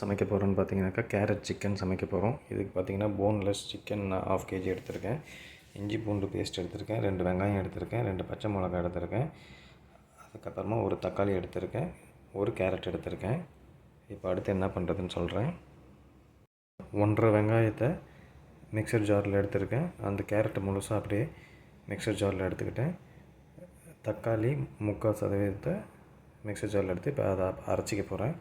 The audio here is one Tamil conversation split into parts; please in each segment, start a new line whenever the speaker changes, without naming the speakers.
சமைக்க போகிறோன்னு பார்த்தீங்கன்னாக்கா கேரட் சிக்கன் சமைக்க போகிறோம் இதுக்கு பார்த்தீங்கன்னா போன்லெஸ் சிக்கன் நான் ஆஃப் கேஜி எடுத்திருக்கேன். இஞ்சி பூண்டு பேஸ்ட் எடுத்திருக்கேன். ரெண்டு வெங்காயம் எடுத்திருக்கேன். ரெண்டு பச்சை மிளகா எடுத்திருக்கேன். அதுக்கப்புறமா ஒரு தக்காளி எடுத்திருக்கேன். ஒரு கேரட் எடுத்திருக்கேன். இப்போ அடுத்து என்ன பண்ணுறதுன்னு சொல்கிறேன் ஒன்றரை வெங்காயத்தை மிக்சர் ஜாரில் எடுத்திருக்கேன். அந்த கேரட்டை முழுசாக அப்படியே மிக்சர் ஜாரில் எடுத்துக்கிட்டேன். தக்காளி முக்கால் சதவீதத்தை மிக்சர் ஜாரில் எடுத்து இப்போ அதை அரைச்சிக்க போகிறேன்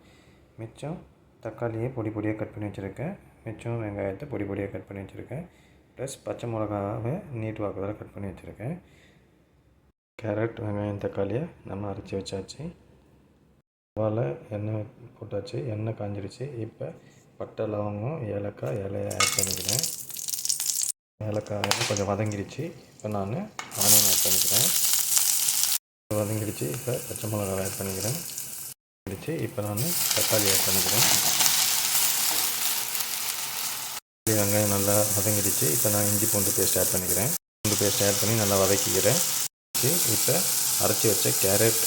மிச்சம் தக்காளியை பொடி பொடியாக கட் பண்ணி வச்சுருக்கேன். மிச்சம் வெங்காயத்தை பொடி பொடியாக கட் பண்ணி வச்சுருக்கேன். ப்ளஸ் பச்சை மிளகாவை நீட் வாக்குதல் கட் பண்ணி வச்சுருக்கேன். கேரட் வெங்காயம் தக்காளியை நம்ம அரைச்சி வச்சாச்சு. தவாவில் எண்ணெய் போட்டாச்சு. எண்ணெய் காஞ்சிடுச்சு இப்போ பட்டை லவங்கம் ஏலக்காய் இலையை ஆட் பண்ணிக்கிறேன். ஏலக்காய் கொஞ்சம் வதங்கிடுச்சு இப்போ நான் ஆனியன் ஆட் பண்ணிக்கிறேன். வதங்கிடுச்சு இப்போ பச்சை மிளகாய் ஆட் பண்ணிக்கிறேன். வதங்கிடுச்சு இப்போ நான் தக்காளி ஆட் பண்ணிக்கிறேன். வெங்காயம் நல்லா வதங்கிடுச்சு. இப்போ நான் இஞ்சி பூண்டு பேஸ்ட் ஆட் பண்ணிக்கிறேன். பூண்டு பேஸ்ட் ஆட் பண்ணி நல்லா வதக்கிக்கிறேன். இப்போ அரைச்சி வச்ச கேரட்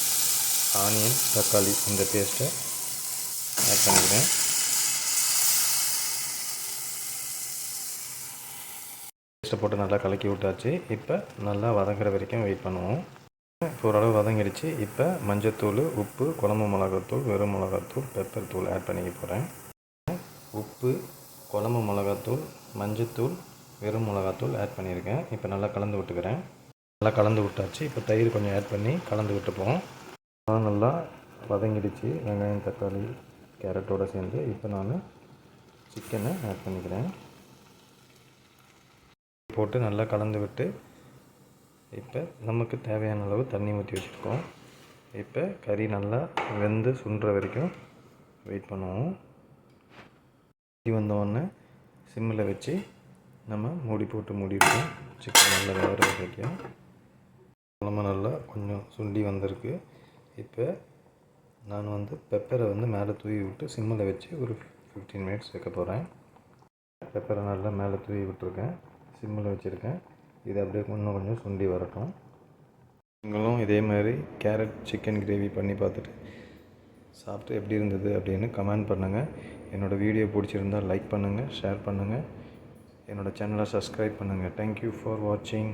ஆனியன் தக்காளி இந்த பேஸ்ட்டை ஆட் பண்ணிக்கிறேன். பேஸ்ட்டை போட்டு நல்லா கலக்கி விட்டாச்சு. இப்போ நல்லா வதங்குற வரைக்கும் வெயிட் பண்ணுவோம். ஓரளவு வதங்கிடுச்சு. இப்போ மஞ்சத்தூள் உப்பு குழம்பு மிளகாத்தூள் வெறும் மிளகாத்தூள் பெப்பர் தூள் ஆட் பண்ணிக்க போகிறேன் உப்பு குழம்பு மிளகாத்தூள் மஞ்சத்தூள் வெறும் மிளகாத்தூள் ஆட் பண்ணியிருக்கேன் இப்போ நல்லா கலந்து விட்டுக்கிறேன். நல்லா கலந்து விட்டாச்சு. இப்போ தயிர் கொஞ்சம் ஆட் பண்ணி கலந்து விட்டுப்போம். அதெல்லாம் நல்லா வதங்கிடுச்சு. வெங்காயம் தக்காளி கேரட்டோடு சேர்ந்து இப்போ நான் சிக்கனை ஆட் பண்ணிக்கிறேன். போட்டு நல்லா கலந்து விட்டு இப்போ நமக்கு தேவையான அளவு தண்ணி ஊற்றி வச்சுருக்கோம். இப்போ கறி நல்லா வெந்து சுண்டுற வரைக்கும் வெயிட் பண்ணுவோம். கறி வந்தோடனே சிம்மில் வச்சு நம்ம மூடி போட்டு மூடிடுவோம் சிக்கன் நல்லா வேகிற வரைக்கும். குழம்பு நல்லா கொஞ்சம் சுண்டி வந்திருக்கு. இப்போ நான் வந்து பெப்பரை வந்து மேலே தூவி விட்டு சிம்மில் வச்சு ஒரு ஃபிஃப்டீன் மினிட்ஸ் வைக்க போகிறேன் பெப்பரை நல்லா மேலே தூவி விட்டுருக்கேன். சிம்மில் வச்சுருக்கேன். இது அப்படியே இன்னும் கொஞ்சம் சுண்டி வரட்டும். நீங்களும் இதே மாதிரி கேரட் சிக்கன் கிரேவி பண்ணி பார்த்துட்டு சாப்பிட்டு எப்படி இருந்தது அப்படின்னு கமெண்ட் பண்ணுங்கள் என்னோடய வீடியோ பிடிச்சிருந்தால் லைக் பண்ணுங்கள் ஷேர் பண்ணுங்கள் என்னோடய சேனலை சப்ஸ்கிரைப் பண்ணுங்கள் தேங்க்யூ ஃபார் வாட்சிங்